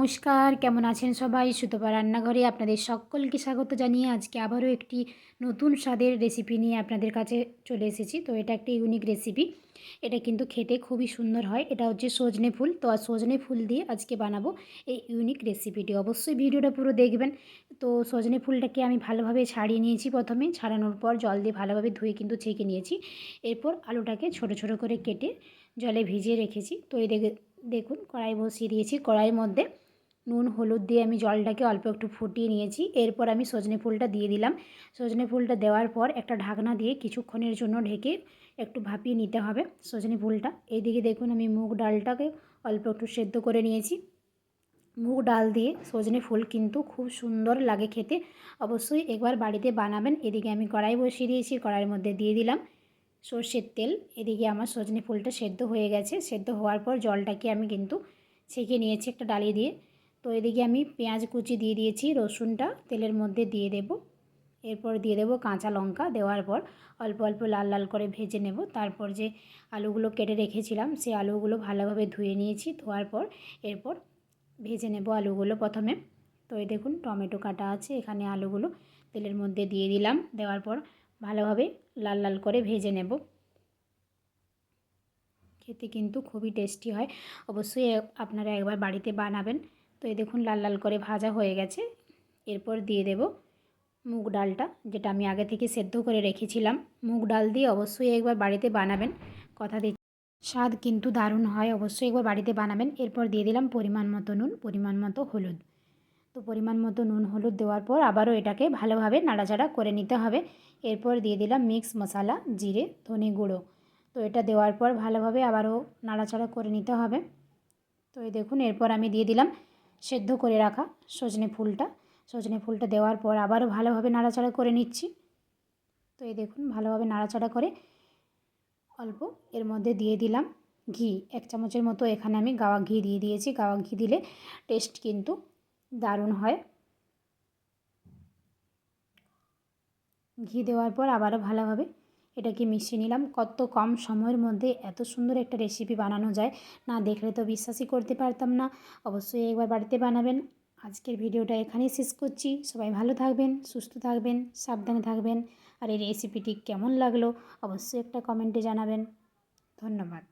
নমস্কার, কেমন আছেন সবাই? সুতপা রান্নাঘরে আপনাদের সকলকে স্বাগত জানিয়ে আজকে আবারও একটি নতুন স্বাদের রেসিপি নিয়ে আপনাদের কাছে চলে এসেছি। তো এটা একটা ইউনিক রেসিপি এটা কিন্তু খেতে খুবই সুন্দর হয়। এটা হচ্ছে সজনে ফুল। তো আর সজনে ফুল দিয়ে আজকে বানাবো এই ইউনিক রেসিপিটি অবশ্যই ভিডিওটা পুরো দেখবেন। তো সজনে ফুলটাকে আমি ভালোভাবে ছাড়িয়ে নিয়েছি প্রথমে। ছাড়ানোর পর জল দিয়ে ভালোভাবে ধুয়ে কিন্তু ছেঁকে নিয়েছি। এরপর আলুটাকে ছোট ছোট করে কেটে জলে ভিজিয়ে রেখেছি। তো এই দেখুন, কড়াই বসিয়ে দিয়েছি। কড়াইয়ের মধ্যে নুন, হলুদ দিয়ে আমি জলটাকে অল্প একটু ফুটিয়ে নিয়েছি। এরপর আমি সজনে ফুলটা দিয়ে দিলাম। সজনে ফুলটা দেওয়ার পর একটা ঢাকনা দিয়ে কিছুক্ষণের জন্য ঢেকে একটু ভাপিয়ে নিতে হবে সজনে ফুলটা। এইদিকে দেখুন আমি মুগ ডালটাকে অল্প একটু সেদ্ধ করে নিয়েছি। মুগ ডাল দিয়ে সজনে ফুল কিন্তু খুব সুন্দর লাগে খেতে। অবশ্যই একবার বাড়িতে বানাবেন। এদিকে আমি কড়াই বসিয়ে দিয়েছি, কড়াইয়ের মধ্যে দিয়ে দিলাম সর্ষের তেল। এদিকে আমার সজনে ফুলটা সেদ্ধ হয়ে গেছে। সেদ্ধ হওয়ার পর জলটাকে আমি কিন্তু ছেঁকে নিয়েছি একটা ডালি দিয়ে। তো এদিকে আমি পেঁয়াজ কুচি দিয়ে দিয়েছি, রসুনটা তেলের মধ্যে দিয়ে দেব। এরপর দিয়ে দেবো কাঁচা লঙ্কা, দেওয়ার পর অল্প অল্প লাল লাল করে ভেজে নেব। তারপর যে আলুগুলো কেটে রেখেছিলাম সেই আলুগুলো ভালোভাবে ধুয়ে নিয়েছি, ধোয়ার পর এরপর ভেজে নেব আলুগুলো প্রথমে। তো এই দেখুন, টমেটো কাটা আছে, এখানে আলুগুলো তেলের মধ্যে দিয়ে দিলাম। দেওয়ার পর ভালোভাবে লাল লাল করে ভেজে নেব। খেতে কিন্তু খুবই টেস্টি হয়। অবশ্যই আপনারা একবার বাড়িতে বানাবেন। তো এই দেখুন লাল লাল করে ভাজা হয়ে গেছে। এরপর দিয়ে দেব মুগ ডালটা, যেটা আমি আগে থেকে সেদ্ধ করে রেখেছিলাম। মুগ ডাল দিয়ে অবশ্যই একবার বাড়িতে বানাবেন, কথা দিচ্ছি। স্বাদ কিন্তু দারুণ হয়, অবশ্যই একবার বাড়িতে বানাবেন। এরপর দিয়ে দিলাম পরিমাণ মতো নুন, পরিমাণ মতো হলুদ। তো পরিমাণ মতো নুন, হলুদ দেওয়ার পর আবারও এটাকে ভালোভাবে নাড়াচাড়া করে নিতে হবে। এরপর দিয়ে দিলাম মিক্স মশলা, জিরে, ধনে গুঁড়ো। তো এটা দেওয়ার পর ভালোভাবে আবারও নাড়াচাড়া করে নিতে হবে। তো এই দেখুন, এরপর আমি দিয়ে দিলাম সেদ্ধ করে রাখা সজনে ফুলটা। সজনে ফুলটা দেওয়ার পর আবারও ভালোভাবে নাড়াচাড়া করে নিচ্ছি। তো এই দেখুন, ভালোভাবে নাড়াচাড়া করে অল্প এর মধ্যে দিয়ে দিলাম ঘি। এক চামচের মতো এখানে আমি গাওয়া ঘি দিয়ে দিয়েছি। গাওয়া ঘি দিলে টেস্ট কিন্তু দারুণ হয়। ঘি দেওয়ার পর আবারও ভালোভাবে এটাকে মিশিয়ে নিলাম? কত কম সময়ের মধ্যে এত সুন্দর একটা রেসিপি বানানো যায়। না দেখলে তো বিশ্বাসই করতে পারতাম না। অবশ্যই একবার বাড়িতে বানাবেন। আজকের ভিডিওটা এখানেই শেষ করছি। সবাই ভালো থাকবেন, সুস্থ থাকবেন, সাবধানে থাকবেন। আর এই রেসিপিটি কেমন লাগল? অবশ্যই একটা কমেন্টে জানাবেন। ধন্যবাদ।